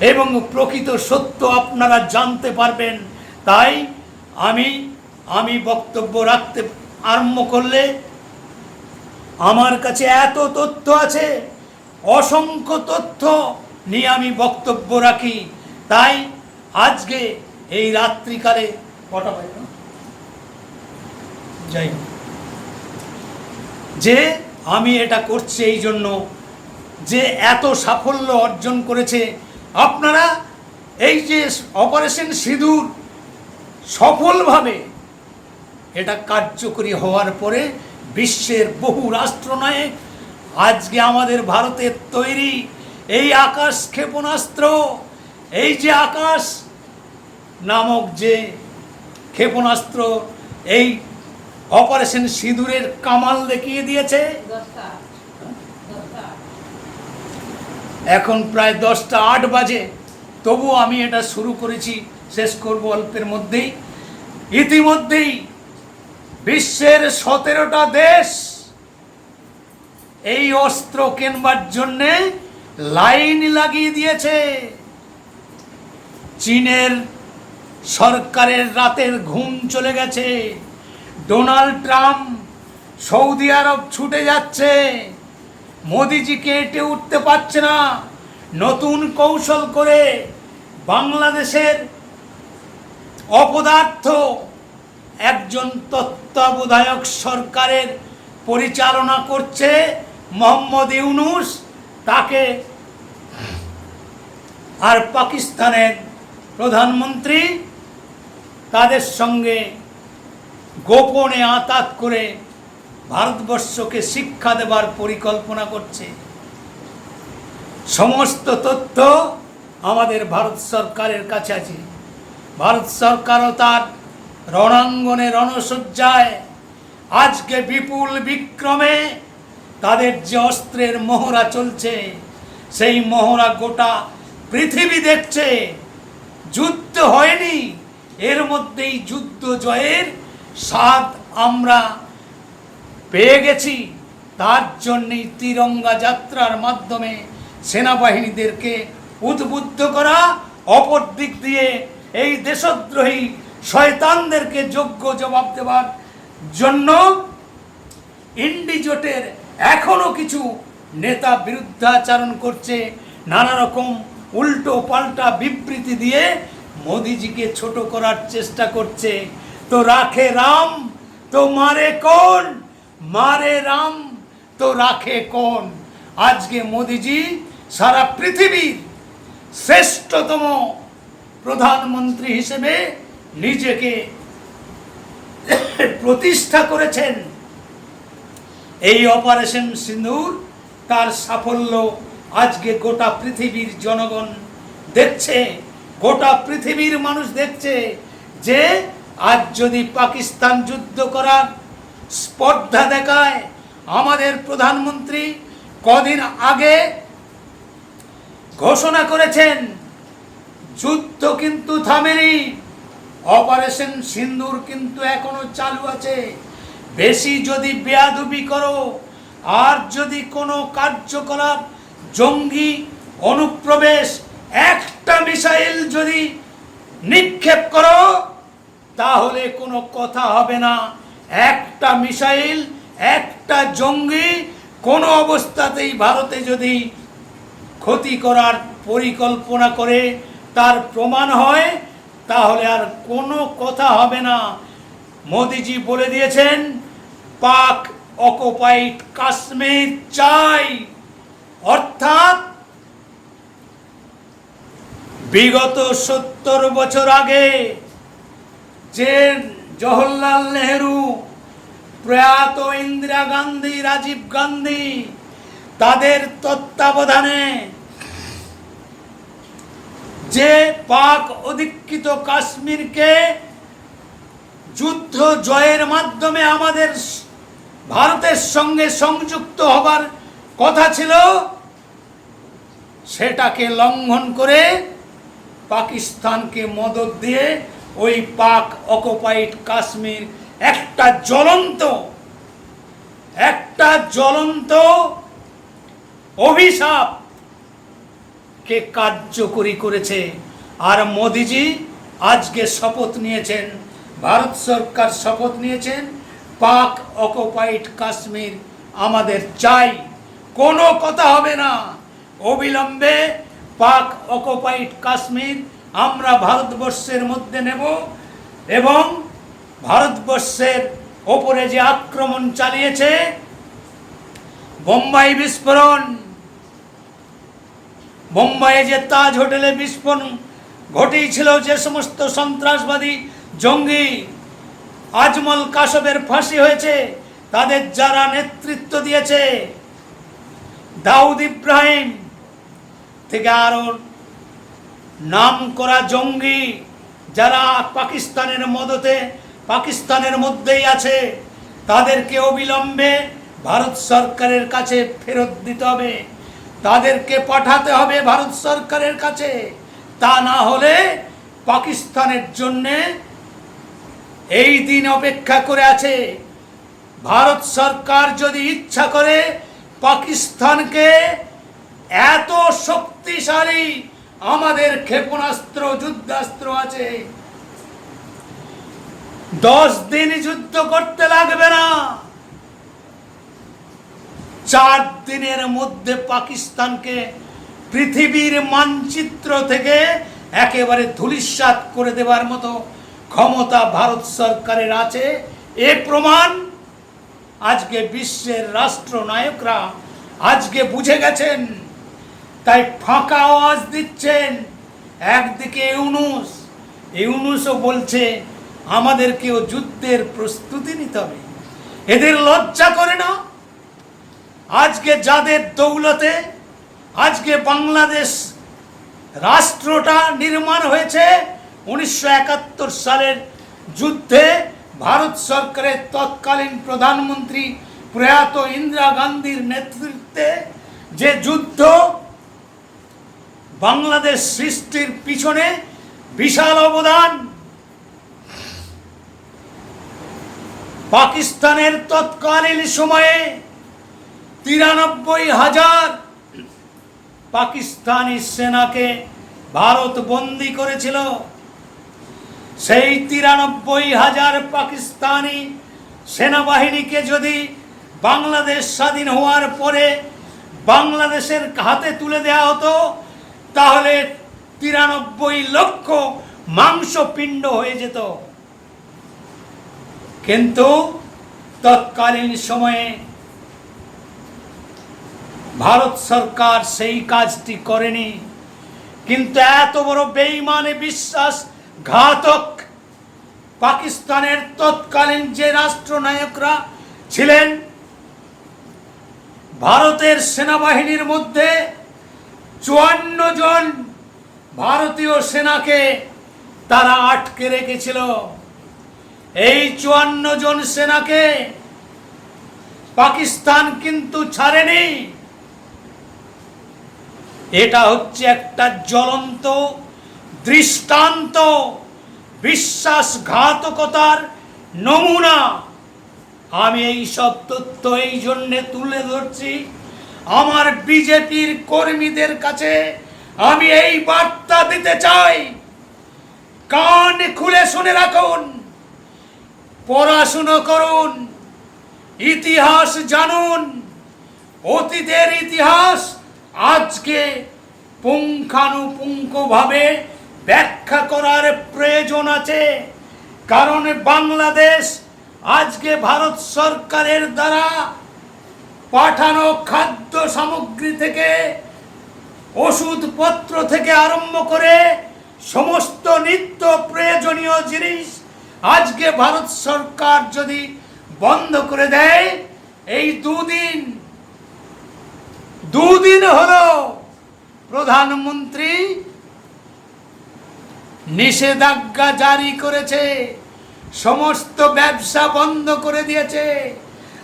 এবং প্রকৃত সত্য আপনারা জানতে পারবেন তাই আমি আমি বক্তব্য রাখতে আরম্ভ করলে আমার কাছে এত তথ্য আছে, অসংখ্য তথ্য নিয়ে আমি বক্তব্য রাখি তাই আজকে এই রাত্রিকালে কটা বাজে? যাই। যে আমি এটা করছি এই জন্য, যে এত সাফল্য অর্জন করেছে আপনারা এই যে অপারেশন সিঁদুর সফলভাবে এটা কার্যকরী হওয়ার পরে বিশ্বের বহু রাষ্ট্রনায়ক আজকে আমাদের ভারতের তৈরি এই আকাশ ক্ষেপণাস্ত্র, এই যে আকাশ নামক যে ক্ষেপণাস্ত্র, এই অপারেশন সিঁদুরের কামাল দেখিয়ে দিয়েছে দশটা দশটা এখন প্রায় দশটা আট বাজে। তবু আমি এটা শুরু করেছি, শেষ করব অল্পের মধ্যেই। ইতিমধ্যেই বিশ্বের সতেরোটা দেশ এই অস্ত্র কেনবার জন্যে লাইন লাগিয়ে দিয়েছে। চীনের সরকারের রাতের ঘুম চলে গেছে। ডোনাল্ড ট্রাম্প সৌদি আরব ছুটে যাচ্ছে। মোদিজিকে এটে উঠতে পারছে না। নতুন কৌশল করে বাংলাদেশের অপদার্থ একজন তত্ত্বাবধায়ক সরকারের পরিচালনা করছে মোহাম্মদ ইউনুস। তাকে আর পাকিস্তানের প্রধানমন্ত্রী তাদের সঙ্গে গোপনে আতাত করে ভারতবর্ষকে শিক্ষা দেবার পরিকল্পনা করছে। সমস্ত তথ্য আমাদের ভারত সরকারের কাছে আছে। ভারত সরকারও তার রণাঙ্গনে রণসজ্জায় আজকে বিপুল বিক্রমে তাদের যে অস্ত্রের মহড়া চলছে, সেই মহড়া গোটা পৃথিবী দেখছে। যুদ্ধ হয়নি, এর মধ্যেই যুদ্ধ জয়ের স্বাদ আমরা পেয়ে গেছি। তার জন্যই তিরঙ্গা যাত্রার মাধ্যমে সেনাবাহিনীদেরকে উদ্বুদ্ধ করা, অপর দিক দিয়ে এই দেশদ্রোহী শয়তানদেরকে যোগ্য জবাব দেওয়ার জন্য ইন্ডিজোটের এখনও কিছু নেতা বিরুদ্ধাচারণ করছে, নানা রকম উল্টো পাল্টা বিবৃতি দিয়ে মোদিজিকে ছোট করার চেষ্টা করছে। তো রাখে রাম, তো মারে কোন। মারে রাম, তো রাখে কোন। আজকে মোদিজি সারা পৃথিবীর শ্রেষ্ঠতম প্রধানমন্ত্রী হিসেবে নিজেকে প্রতিষ্ঠা করেছেন। এই অপারেশন সিন্দুর তার সাফল্য আজকে গোটা পৃথিবীর জনগণ দেখছে, গোটা পৃথিবীর মানুষ দেখছে যে আজ যদি পাকিস্তান যুদ্ধ করার স্পর্ধা দেখায় আমাদের প্রধানমন্ত্রী কদিন আগে ঘোষণা করেছেন, যুদ্ধ কিন্তু থামেনি, অপারেশন সিন্দুর কিন্তু এখনও চালু আছে। বেশি যদি বেয়াদুবি করো, আর যদি কোনো কার্যকলাপ, জঙ্গি অনুপ্রবেশ, একটা মিসাইল যদি নিক্ষেপ করো, তাহলে কোনো কথা হবে না। একটা মিসাইল, একটা জঙ্গি, কোনো অবস্থাতেই ভারতে যদি ক্ষতি করার পরিকল্পনা করে, তার প্রমাণ হয়, তাহলে আর কোনো কথা হবে না। মোদিজি বলে দিয়েছেন, পাক অকুপাইড কাশ্মীর চাই। অর্থাৎ, বিগত সত্তর বছর আগে যে জওহরলাল নেহরু, প্রয়াত ইন্দিরা গান্ধী, রাজীব গান্ধী, তাদের তত্ত্বাবধানে যে পাক অধিকৃত কাশ্মীরকে যুদ্ধ জয়ের মাধ্যমে আমাদের ভারতের সঙ্গে সংযুক্ত হবার কথা ছিল, সেটাকে লঙ্ঘন করে পাকিস্তানকে মদত দিয়ে ওই পাক অকুপাইড কাশ্মীর একটা জ্বলন্ত একটা জ্বলন্ত অভিশাপ কে কার্যকরী করেছে। আর মোদিজি আজকে শপথ নিয়েছেন, ভারত সরকার শপথ নিয়েছেন, পাক অকুপাইড কাশ্মীর আমাদের চাই। কোনো কথা হবে না। অবিলম্বে পাক অকুপাইড কাশ্মীর আমরা ভারতবর্ষের মধ্যে নেব এবং ভারতবর্ষের ওপরে যে আক্রমণ চালিয়েছে, বোম্বাই বিস্ফোরণ, বোম্বাইয়ে যে তাজ হোটেলে বিস্ফোরণ ঘটিয়েছিল যে সমস্ত সন্ত্রাসবাদী জঙ্গি, আজমল কাসবের ফাঁসি হয়েছে, তাদের যারা নেতৃত্ব দিয়েছে, দাউদ ইব্রাহিম থেকে আরও নাম করা জঙ্গি যারা পাকিস্তানের মদতে, পাকিস্তানের মধ্যেই আছে, তাদেরকে অবিলম্বে ভারত সরকারের কাছে ফেরত দিতে হবে। তাদেরকে পাঠাতে হবে ভারত সরকারের কাছে। তা না হলে পাকিস্তানের জন্যে এই দিন অপেক্ষা করে আছে। ভারত সরকার যদি ইচ্ছা করে পাকিস্তানকে এত শক্তিশালী আমাদের ক্ষেপণাস্ত্র, যুদ্ধাস্ত্র আছে। দশ দিন যুদ্ধ করতে লাগবে না। চার দিনের মধ্যে পাকিস্তানকে পৃথিবীর মানচিত্র থেকে একেবারে ধূলিসাৎ করে দেওয়ার মতো ক্ষমতা ভারত সরকারের আছে। এ প্রমাণ আজকে বিশ্বের রাষ্ট্রনায়করা আজকে বুঝে গেছেন। তাই ফাঁকা আওয়াজ দিচ্ছেন একদিকে ইউনুস। ইউনুসও বলছে, আমাদেরকেও যুদ্ধের প্রস্তুতি নিতে হবে। এদের লজ্জা করে না। আজকে যাদের দৌলতে, আজকে বাংলাদেশ রাষ্ট্রটা নির্মাণ হয়েছে, উনিশশো একাত্তর সালের যুদ্ধে ভারত সরকারের তৎকালীন প্রধানমন্ত্রী প্রয়াত ইন্দিরা গান্ধীর নেতৃত্বে যে যুদ্ধ বাংলাদেশ সৃষ্টির পিছনে বিশাল অবদান। পাকিস্তানের তৎকালীন সময়ে তিরানব্বই হাজার পাকিস্তানি সেনাকে ভারত বন্দি করেছিল। সেই তিরানব্বই হাজার পাকিস্তানি সেনাবাহিনীকে যদি বাংলাদেশ স্বাধীন হওয়ার পরে বাংলাদেশের হাতে তুলে দেওয়া হতো তাহলে তিরানব্বই লক্ষ মাংসপিণ্ড হয়ে যেত। কিন্তু তৎকালীন সময়ে ভারত সরকার সেই কাজটি করেনি। কিন্তু এত বড় বেইমানে বিশ্বাস ঘাতক পাকিস্তানের তৎকালীন যে রাষ্ট্রনায়করা ছিলেন, ভারতের সেনাবাহিনীর মধ্যে চুয়ান্ন জন ভারতীয় সেনাকে তারা আটকে রেখেছিল। এই চুয়ান্ন জন সেনাকে পাকিস্তান কিন্তু ছাড়েনি। এটা হচ্ছে একটা জ্বলন্ত দৃষ্টান্ত বিশ্বাসঘাতকতার নমুনা। আমি এই সব তথ্য এই জন্যে তুলে ধরছি আমার বিজেপির কর্মীদের কাছে আমি এই বার্তা দিতে চাই। কান খুলে শুনে রাখুন, পড়াশুনো করুন, ইতিহাস জানুন, অতীতের ইতিহাস আজকে পুঙ্খানুপুঙ্খভাবে ব্যাখ্যা করার প্রয়োজন আছে। কারণ বাংলাদেশ আজকে ভারত সরকারের দ্বারা পাঠানো খাদ্য সামগ্রী থেকে, ওষুধপত্র থেকে আরম্ভ করে সমস্ত নিত্য প্রয়োজনীয় জিনিস আজকে ভারত সরকার যদি বন্ধ করে দেয়, এই দুদিন দুদিন হলো প্রধানমন্ত্রী নিষেধাজ্ঞা জারি করেছে, সমস্ত ব্যবসা বন্ধ করে দিয়েছে।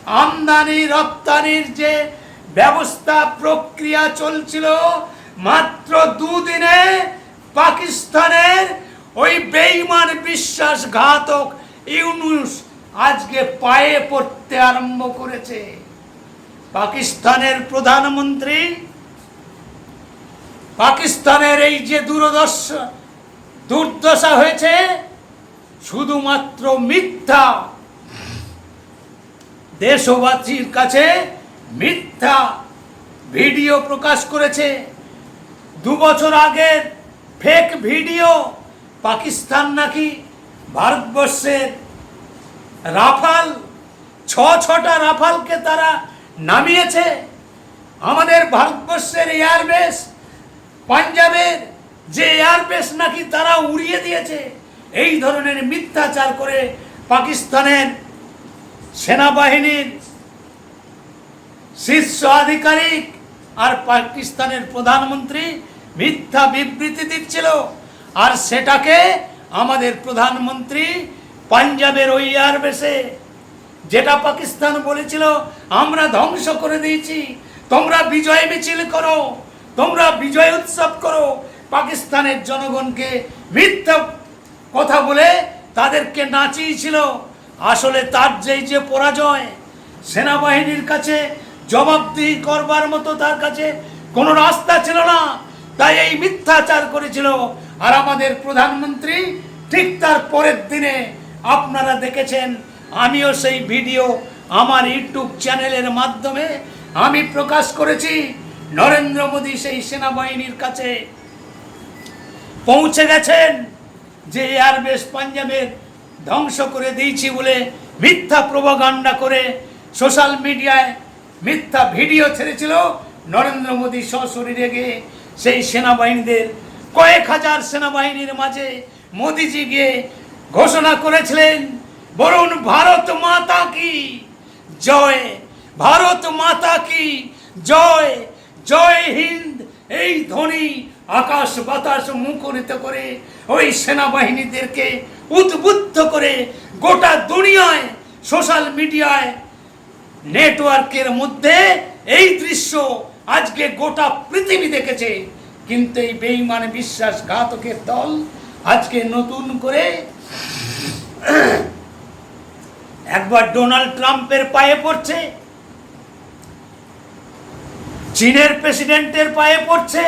আমদানি, রপ্তানির যে ব্যবস্থা প্রক্রিয়া চলছিল, মাত্র দুদিনে পাকিস্তানের ওই বেইমান বিশ্বাসঘাতক ইউনুস আজকে পায়ে পড়তে আরম্ভ করেছে। পাকিস্তানের প্রধানমন্ত্রী, পাকিস্তানের এই যে দূরদর্শা, দুর্দশা হয়েছে, শুধুমাত্র মিথ্যা দেশবাসীর কাছে মিথ্যা ভিডিও প্রকাশ করেছে। দু বছর আগের ফেক ভিডিও পাকিস্তান নাকি ভারতবর্ষের রাফাল, ছ ছটা রাফালকে তারা নামিয়েছে। আমাদের ভারতবর্ষের এয়ারবেস পাঞ্জাবের যে এয়ারবেস নাকি তারা উড়িয়ে দিয়েছে। এই ধরনের মিথ্যাচার করে পাকিস্তানের সেনাবাহিনীর শীর্ষ আধিকারিক আর পাকিস্তানের প্রধানমন্ত্রী মিথ্যা বিবৃতি দিচ্ছিল। আর সেটাকে আমাদের প্রধানমন্ত্রী পাঞ্জাবের ওই এয়ারবেসে, যেটা পাকিস্তান বলেছিল, আমরা ধ্বংস করে দিয়েছি। তোমরা বিজয় মিছিল করো। তোমরা বিজয় উৎসব করো। পাকিস্তানের জনগণকে মিথ্যা কথা বলে তাদেরকে নাচিয়েছিল। আসলে তার যেই যে পরাজয়, সেনাবাহিনীর কাছে জবাবদিহি করবার মতো তার কাছে কোনো রাস্তা ছিল না। তাই এই মিথ্যাচার করেছিল। আর আমাদের প্রধানমন্ত্রী ঠিক তার পরের দিনে আপনারা দেখেছেন, আমিও সেই ভিডিও আমার ইউটিউব চ্যানেলের মাধ্যমে আমি প্রকাশ করেছি। নরেন্দ্র মোদী সেই সেনাবাহিনীর কাছে পৌঁছে গেছেন যে এয়ারবেস পাঞ্জাবের ধ্বংস করে দিয়েছি বলে মিথ্যা প্রভাগান্ডা করে সোশ্যাল মিডিয়ায় মিথ্যা ভিডিও ছেড়েছিল নরেন্দ্র মোদী সশরীরে গিয়ে। সেই সেনাবাহিনীদের কয়েক হাজার সেনাবাহিনীর মাঝে মোদিজি গিয়ে ঘোষণা করেছিলেন, বরুণ ভারত মাতা কি? জয় ভারত মাতা কি? জয় জয় হিন্দ। এই ধ্বনি আকাশ বাতাস মুখরিত করে ওই সেনাবাহিনীদেরকে উদ্বুদ্ধ করে গোটা দুনিয়ায় সোশ্যাল মিডিয়ায় নেটওয়ার্কের মধ্যে এই দৃশ্য আজকে গোটা পৃথিবী দেখেছে। কিন্তু এই বেইমান বিশ্বাসঘাতকের দল আজকে নতুন করে একবার ডোনাল্ড ট্রাম্পের পায়ে পড়ছে, চীনের প্রেসিডেন্টের পায়ে পড়ছে,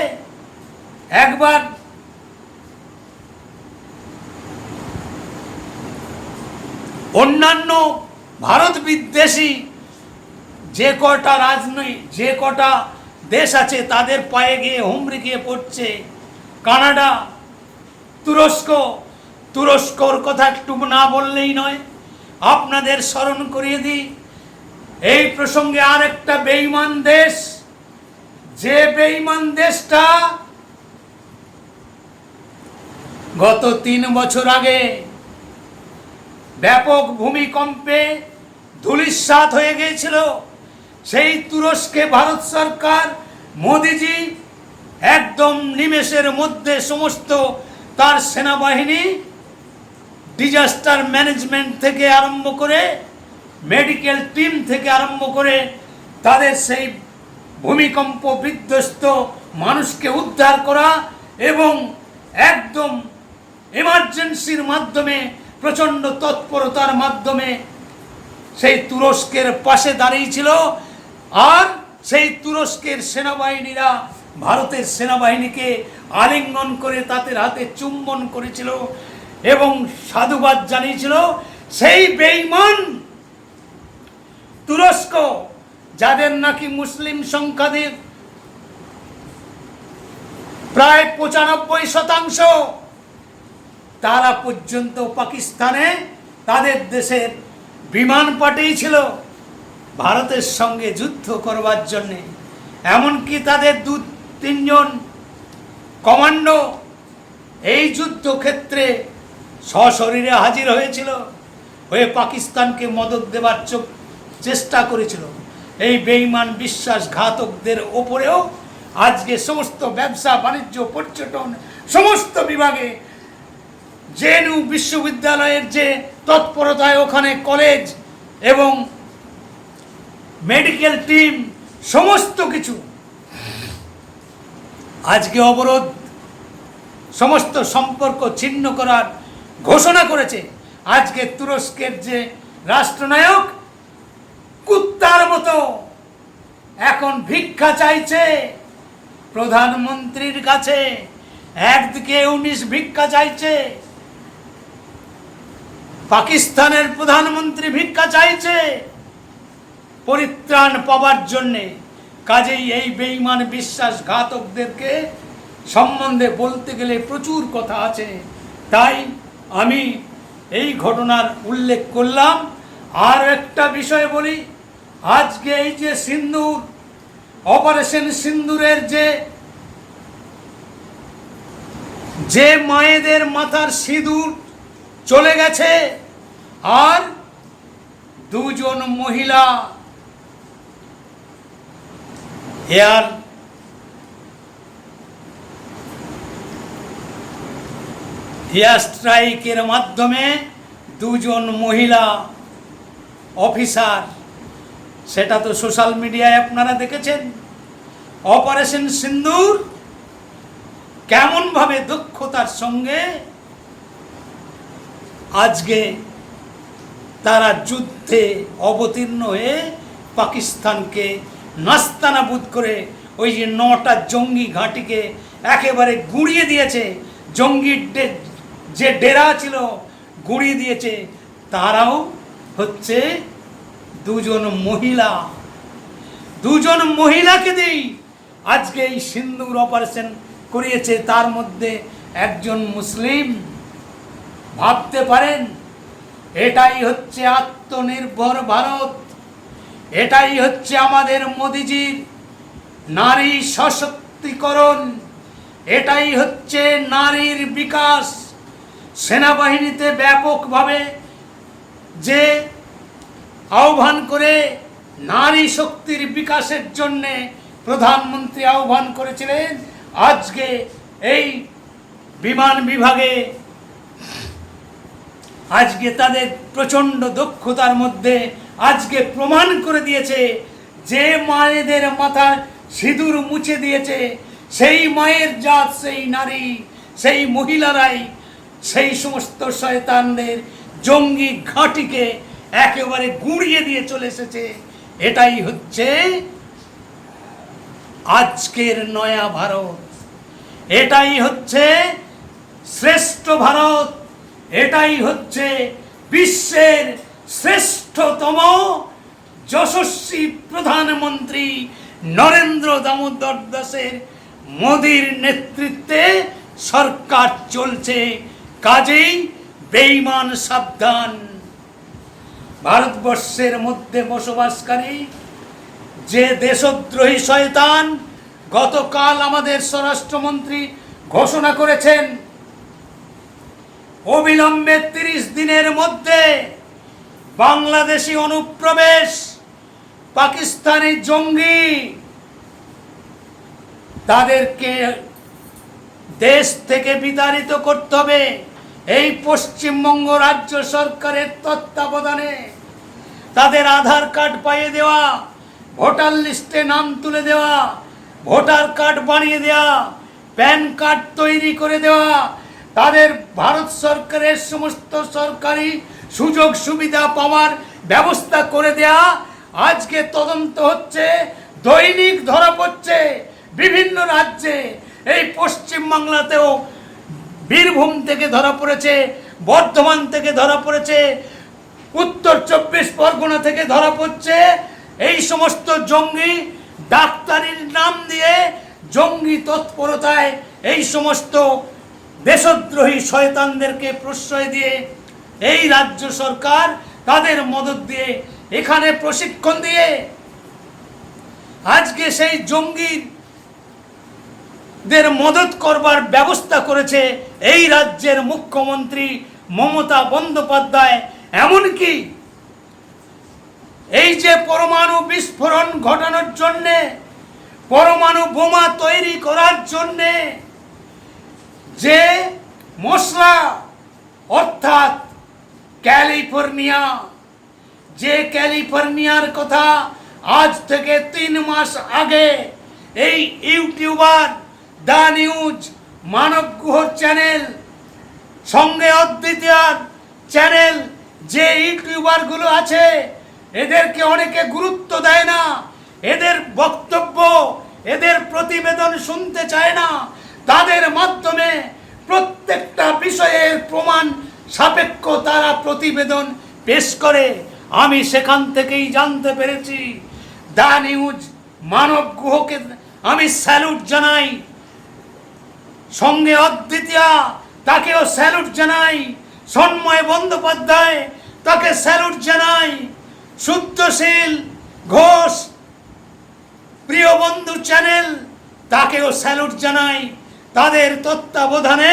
একবার অন্যান্য ভারত বিদ্বেষী যে কটা রাজনৈতিক যে কটা দেশ আছে, তাদের পায়ে গিয়ে হুমড়ি গিয়ে পড়ছে। কানাডা, তুরস্ক, তুরস্কর কথা একটু না বললেই নয়। আপনাদের স্মরণ করিয়ে দিই, এই প্রসঙ্গে আরেকটা বেইমান দেশ। যে বেইমান দেশটা গত তিন বছর আগে ব্যাপক ভূমিকম্পে ধূলিসাৎ হয়ে গিয়েছিল। সেই তুরস্কে ভারত সরকার, মোদিজি একদম নিমেষের মধ্যে সমস্ত তার সেনাবাহিনী ডিজাস্টার ম্যানেজমেন্ট থেকে আরম্ভ করে মেডিকেল টিম থেকে আরম্ভ করে তাদের সেই ভূমিকম্প বিধ্বস্ত মানুষকে উদ্ধার করা এবং একদম এমার্জেন্সির মাধ্যমে প্রচণ্ড তৎপরতার মাধ্যমে সেই তুরস্কের পাশে দাঁড়িয়েছিল। আর সেই তুরস্কের সেনাবাহিনীরা ভারতের সেনাবাহিনীকে আলিঙ্গন করে তাদের হাতে চুম্বন করেছিল এবং সাধুবাদ জানিয়েছিল। সেই বেইমান তুরস্ক, যাদের নাকি মুসলিম সংখ্যাদের প্রায় পঁচানব্বই শতাংশ তারা পর্যন্ত পাকিস্তানে তাদের দেশের বিমান পাঠিয়েছিল ভারতের সঙ্গে যুদ্ধ করবার জন্যে। এমনকি তাদের দু, তিনজন কমান্ডো এই যুদ্ধক্ষেত্রে সশরীরে হাজির হয়েছিল, হয়ে পাকিস্তানকে মদত দেবার চেষ্টা করেছিল। এই বেইমান বিশ্বাসঘাতকদের ওপরেও আজকে সমস্ত ব্যবসা, বাণিজ্য, পর্যটন, সমস্ত বিভাগে জেএনইউ বিশ্ববিদ্যালয়ের যে তৎপরতায় ওখানে কলেজ এবং মেডিকেল টিম, সমস্ত কিছু। আজকে অবরোধ, সমস্ত সম্পর্ক ছিন্ন করার ঘোষণা করেছে আজকে তুরস্কের যে রাষ্ট্রনায়ক, কুত্তার মতো। এখন ভিক্ষা চাইছে প্রধানমন্ত্রীর কাছে। একদিকে উনিশ ভিক্ষা চাইছে পাকিস্তানের প্রধানমন্ত্রী ভিক্ষা চাইছে। পরিত্রাণ পাবার জন্যে কাজেই এই বেঈমান বিশ্বাসঘাতকদেরকে সম্বন্ধে বলতে গেলে প্রচুর কথা আছে। তাই আমি এই ঘটনার উল্লেখ করলাম। আর একটা বিষয় বলি, আজকে এই যে সিন্দুর, অপারেশন সিন্দুরের যে যে মায়েদের মাথার সিঁদুর চলে গেছে। আর দুজন মহিলা এয়ার এয়ার স্ট্রাইকের মাধ্যমে দুজন মহিলা অফিসার, সেটা তো সোশ্যাল মিডিয়ায় আপনারা দেখেছেন, অপারেশন সিন্দুর কেমনভাবে দক্ষতার সঙ্গে আজকে তারা যুদ্ধে অবতীর্ণ হয়ে পাকিস্তানকে নাস্তানাবুদ করে ওই যে নটা জঙ্গি ঘাঁটিকে একেবারে গুঁড়িয়ে দিয়েছে। জঙ্গির যে ডেরা ছিল, গুঁড়িয়ে দিয়েছে। তারাও হচ্ছে দুজন মহিলা। দুজন মহিলাকে দিই আজকে এই সিন্দুর অপারেশন করিয়েছে। তার মধ্যে একজন মুসলিম। ভাবতে পারেন, এটাই হচ্ছে আত্মনির্ভর ভারত, এটাই হচ্ছে আমাদের মোদিজির নারী সশক্তিকরণ, এটাই হচ্ছে নারীর বিকাশ। সেনাবাহিনীতে ব্যাপকভাবে যে আহ্বান করে নারী শক্তির বিকাশের জন্যে প্রধানমন্ত্রী আহ্বান করেছিলেন, আজকে এই বিমান বিভাগে আজকে তাদের প্রচণ্ড দক্ষতার মধ্যে আজকে প্রমাণ করে দিয়েছে যে মায়েদের মাথার সিঁদুর মুছে দিয়েছে, সেই মায়ের জাত, সেই নারী, সেই মহিলারাই, সেই সমস্ত শয়তানদের জঙ্গি ঘাঁটিকে একেবারে গুঁড়িয়ে দিয়ে চলে এসেছে। এটাই হচ্ছে আজকের নয়া ভারত। এটাই হচ্ছে শ্রেষ্ঠ ভারত। এটাই হচ্ছে বিশ্বের শ্রেষ্ঠতম যশস্বী প্রধানমন্ত্রী নরেন্দ্র দামোদর দাসের মোদির নেতৃত্বে সরকার চলছে। কাজেই বেইমান সাবধান। ভারতবর্ষের মধ্যে বসবাসকারী যে দেশদ্রোহী শয়তান গতকাল আমাদের স্বরাষ্ট্রমন্ত্রী ঘোষণা করেছেন অবিলম্বে তিরিশ দিনের মধ্যে বাংলাদেশি অনুপ্রবেশ, পাকিস্তানি জঙ্গি তাদেরকে দেশ থেকে বিতাড়িত করতে হবে। এই পশ্চিমবঙ্গ রাজ্য সরকারের তত্ত্বাবধানে তাদের আধার কার্ড পাইয়ে দেওয়া, ভোটার লিস্টে নাম তুলে দেওয়া, ভোটার কার্ড বানিয়ে দেওয়া, প্যান কার্ড তৈরি করে দেওয়া তাদের ভারত সরকারের সমস্ত সরকারি সুযোগ সুবিধা পাওয়ার ব্যবস্থা করে দেয়া আজকে তদন্ত হচ্ছে, দৈনিক ধরা পড়ছে, বিভিন্ন রাজ্যে, এই পশ্চিম বাংলাতেও বীরভূম থেকে ধরা পড়েছে, বর্ধমান থেকে ধরা পড়েছে, উত্তর চব্বিশ পরগনা থেকে ধরা পড়ছে, এই সমস্ত জঙ্গি ডাক্তারির নাম দিয়ে জঙ্গি তৎপরতায় এই সমস্ত দেশদ্রোহী শয়তানদেরকে প্রশ্রয় দিয়ে এই রাজ্য সরকার তাদের মদত দিয়ে এখানে প্রশিক্ষণ দিয়ে আজকে সেই জঙ্গির দের মদত করবার ব্যবস্থা করেছে এই রাজ্যের মুখ্যমন্ত্রী মমতা বন্দ্যোপাধ্যায়। এমনকি এই যে পরমাণু বিস্ফোরণ ঘটানোর জন্যে, পরমাণু বোমা তৈরি করার জন্যে যে মশলা, অর্থাৎ ক্যালিফোর্নিয়া, যে ক্যালিফোর্নিয়ার কথা আজ থেকে তিন মাস আগে এই ইউটিউবার দ্য নিউজ মানব গুহর চ্যানেল, সঙ্গে অদ্বিতীয় চ্যানেল যে ইউটিউবারগুলো আছে, এদেরকে অনেকে গুরুত্ব দেয় না, এদের বক্তব্য, এদের প্রতিবেদন শুনতে চায় না তাদের মাধ্যমে প্রত্যেকটা বিষয়ের প্রমাণ সাপেক্ষ তারা প্রতিবেদন পেশ করে। আমি সেখান থেকেই জানতে পেরেছি। দা নিউজ মানব গুহকে আমি স্যালুট জানাই। সঙ্গে অদ্বিতীয়া তাকেও স্যালুট জানাই। সন্ময় বন্দ্যোপাধ্যায় তাকে স্যালুট জানাই। শুদ্ধশীল ঘোষ, প্রিয় বন্ধু চ্যানেল, তাকেও স্যালুট জানাই। তাদের তত্ত্বাবধানে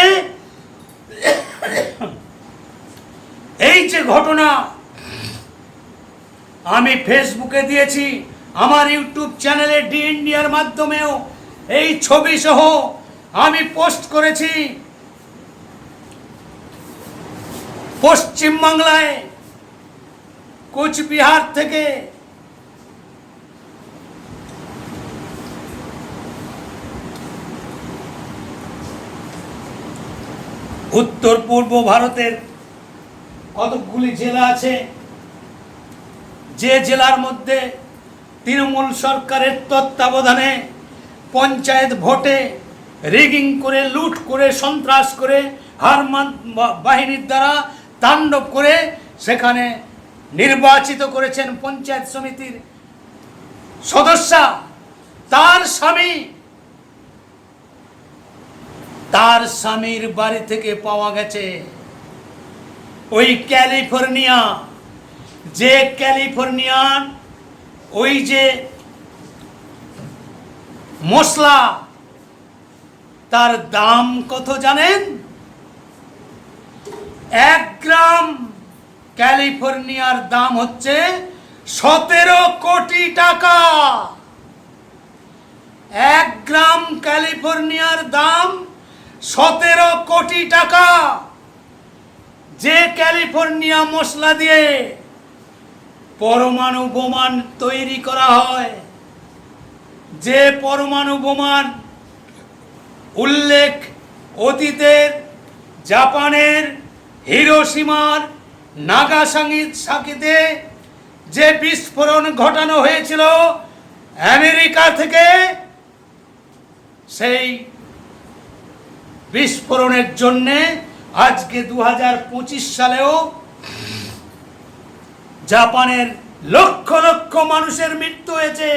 এই যে ঘটনা আমি ফেসবুকে দিয়েছি, আমার ইউটিউব চ্যানেলে ডি ইন্ডিয়ার মাধ্যমেও এই ছবি সহ আমি পোস্ট করেছি। পশ্চিমবাংলায় কোচবিহার থেকে উত্তর পূর্ব ভারতের কতকগুলি জেলা আছে? যে জেলার মধ্যে তৃণমূল সরকারের তত্ত্বাবধানে পঞ্চায়েত ভোটে রিগিং করে, লুট করে, সন্ত্রাস করে হারমান বাহিনীর দ্বারা তাণ্ডব করে সেখানে নির্বাচিত করেছেন পঞ্চায়েত সমিতির সদস্যা। তার স্বামী তার স্বামীর বাড়ি থেকে পাওয়া গেছে। ওই ক্যালিফোর্নিয়া, যে ক্যালিফোর্নিয়ান ওই যে মশলা, তার দাম কত জানেন? এক গ্রাম ক্যালিফোর্নিয়ার দাম হচ্ছে সতেরো কোটি টাকা। এক গ্রাম ক্যালিফোর্নিয়ার দাম সতেরো কোটি টাকা যে ক্যালিফোর্নিয়া মশলা দিয়ে পরমাণু বোমান তৈরি করা হয়। যে পরমাণু বোমান উল্লেখ অতীতের জাপানের হিরোসীমার নাগাসাঙ্গি সাকিতে যে বিস্ফোরণ ঘটানো হয়েছিল আমেরিকা থেকে, সেই বিস্ফোরণের জন্যে আজকে দু সালেও জাপানের লক্ষ লক্ষ মানুষের মৃত্যু হয়েছে।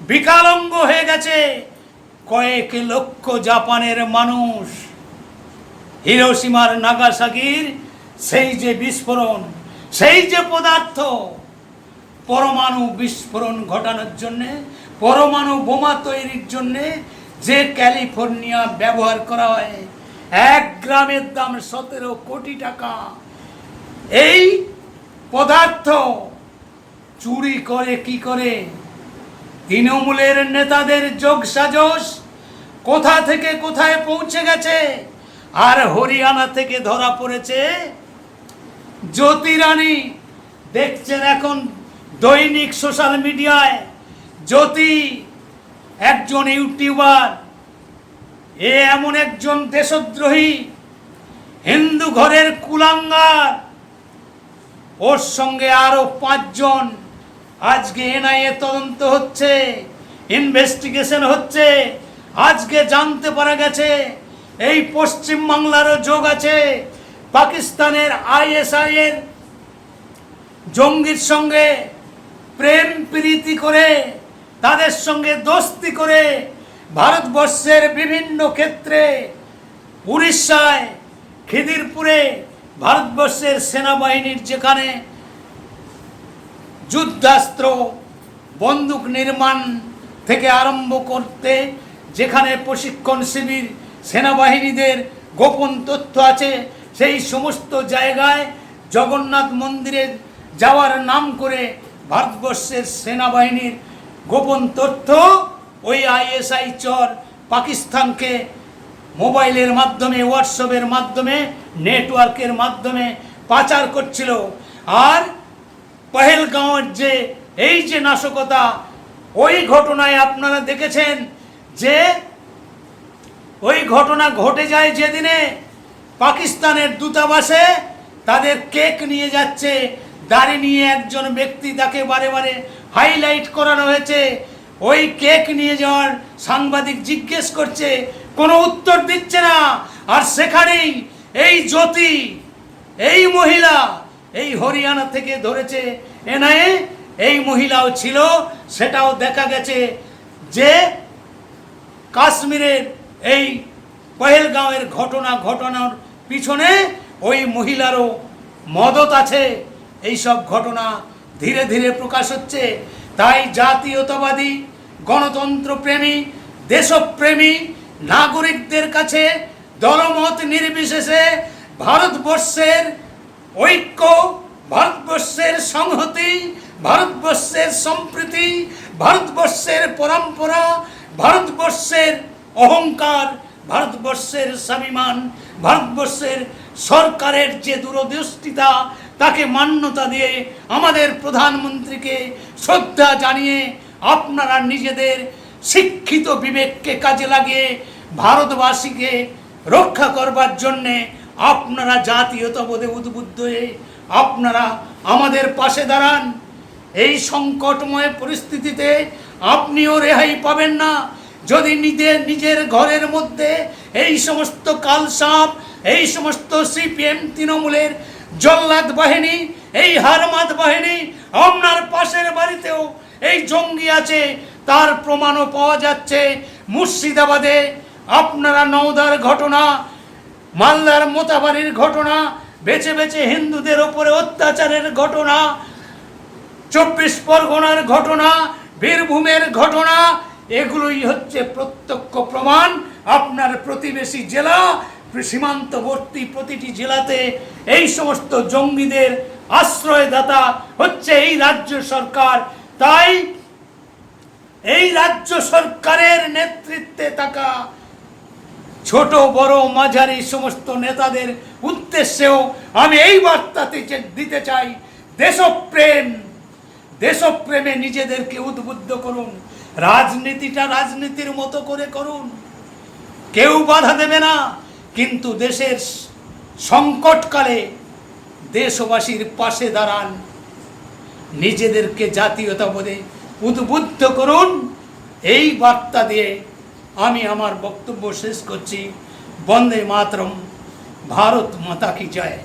বিকালঙ্গ হয়ে গেছে। কয়েক লক্ষ জাপানের মানুষ। হিরোসীমার নাগাসাকির সেই যে বিস্ফোরণ, সেই যে পদার্থ, পরমাণু বিস্ফোরণ ঘটানোর জন্যে, পরমাণু বোমা তৈরির জন্যে যে ক্যালিফোর্নিয়া ব্যবহার করা হয়, এক গ্রামের দাম সতেরো কোটি টাকা। এই পদার্থ চুরি করে কি করে? তৃণমূলের নেতাদের যোগ সাজস কোথা থেকে কোথায় পৌঁছে গেছে? আর হরিয়ানা থেকে ধরা পড়েছে জ্যোতি রানী দেখছেন এখন দৈনিক সোশ্যাল মিডিয়ায় জ্যোতি একজন ইউটিউবার, এ এমন একজন দেশদ্রোহী, হিন্দু ঘরের কুলাঙ্গার। ওর সঙ্গে আরও পাঁচজন আজকে এনআইএ তদন্ত হচ্ছে ইনভেস্টিগেশন হচ্ছে, আজকে জানতে পারা গেছে, এই পশ্চিম বাংলারও যোগ আছে, পাকিস্তানের আইএসআই এর জঙ্গির সঙ্গে প্রেম প্রীতি করে তাদের সঙ্গে দোস্তি করে ভারতবর্ষের বিভিন্ন ক্ষেত্রে উড়িষ্যায়, খিদিরপুরে ভারতবর্ষের সেনাবাহিনীর যেখানে যুদ্ধাস্ত্র, বন্দুক নির্মাণ থেকে আরম্ভ করতে যেখানে প্রশিক্ষণ শিবির, সেনাবাহিনীদের গোপন তথ্য আছে, সেই সমস্ত জায়গায় জগন্নাথ মন্দিরে যাওয়ার নাম করে ভারতবর্ষের সেনাবাহিনীর গোপন তথ্য ওই আইএসআই চর পাকিস্তানকে মোবাইলের মাধ্যমে, হোয়াটসঅ্যাপের মাধ্যমে, নেটওয়ার্কের মাধ্যমে পাচার করছিল। আর পহেলগাঁওয়ের যে এই যে নাশকতা, ওই ঘটনায় আপনারা দেখেছেন যে ওই ঘটনা ঘটে যায় যেদিনে পাকিস্তানের দূতাবাসে তাদের কেক নিয়ে যাচ্ছে, দাড়ি নিয়ে একজন ব্যক্তি তাকে বারে বারে হাইলাইট করানো হয়েছে। ওই কেক নিয়ে যাওয়ার সাংবাদিক জিজ্ঞেস করছে, কোনো উত্তর দিচ্ছে না। আর সেখানেই এই জ্যোতি, এই মহিলা, এই হরিয়ানা থেকে ধরেছে। এনআইএ এই মহিলাও ছিল, সেটাও দেখা গেছে যে কাশ্মীরের এই পহেলগাঁওয়ের ঘটনা, ঘটনার পিছনে ওই মহিলারও মদত আছে। এই সব ঘটনা ধীরে ধীরে প্রকাশ হচ্ছে, তাই জাতীয়তাবাদী গণতন্ত্রপ্রেমী দেশপ্রেমী, নাগরিকদের কাছে দলমত নির্বিশেষে ভারতবর্ষের ঐক্য, ভারতবর্ষের সংহতি, ভারতবর্ষের সম্প্রীতি, ভারতবর্ষের পরম্পরা, ভারতবর্ষের অহংকার, ভারতবর্ষের স্বাভিমান, ভারতবর্ষের সরকারের যে দূরদৃষ্টিতা তাকে মান্যতা দিয়ে আমাদের প্রধানমন্ত্রীকে শ্রদ্ধা জানিয়ে আপনারা নিজেদের শিক্ষিত বিবেককে কাজে লাগিয়ে ভারতবাসীকে রক্ষা করবার জন্যে আপনারা জাতীয়তাবোধে উদ্বুদ্ধ হয়ে আপনারা আমাদের পাশে দাঁড়ান। এই সংকটময় পরিস্থিতিতে আপনিও রেহাই পাবেন না। যদি নিজের নিজের ঘরের মধ্যে এই সমস্ত কালসাপ, এই সমস্ত সিপিএম, তৃণমূলের জল্লাদ বাহিনী, এই হারমাদ বাহিনী আপনার পাশের বাড়িতেও এই জঙ্গি আছে। তার প্রমাণও পাওয়া যাচ্ছে মুর্শিদাবাদে। আপনারা নওদার ঘটনা, মালদার মোতাবাড়ির ঘটনা, বেছে বেছে হিন্দুদের ওপরে অত্যাচারের ঘটনা, চব্বিশ পরগনার ঘটনা, বীরভূমের ঘটনা, এগুলোই হচ্ছে প্রত্যক্ষ প্রমাণ। আপনার প্রতিবেশী জেলা সীমান্তবর্তী প্রতিটি জেলাতে এই সমস্ত জঙ্গিদের আশ্রয়দাতা হচ্ছে এই রাজ্য সরকার। তাই এই রাজ্য সরকারের নেতৃত্বে থাকা ছোট, বড়, মাঝারি সমস্ত নেতাদের উদ্দেশ্যেও আমি এই বার্তাতে দিতে চাই, দেশপ্রেম, দেশপ্রেমে নিজেদেরকে উদ্বুদ্ধ করুন, রাজনীতিটা রাজনীতির মতো করে করুন। কেউ বাধা দেবে না। কিন্তু দেশের সংকটকালে দেশবাসীর পাশে দাঁড়ান। নিজেদেরকে জাতীয়তাবোধে উদ্বুদ্ধ করুন। এই বার্তা দিয়ে আমি আমার বক্তব্য শেষ করছি। বন্দে মাতরম, ভারত মাতা কি জয়।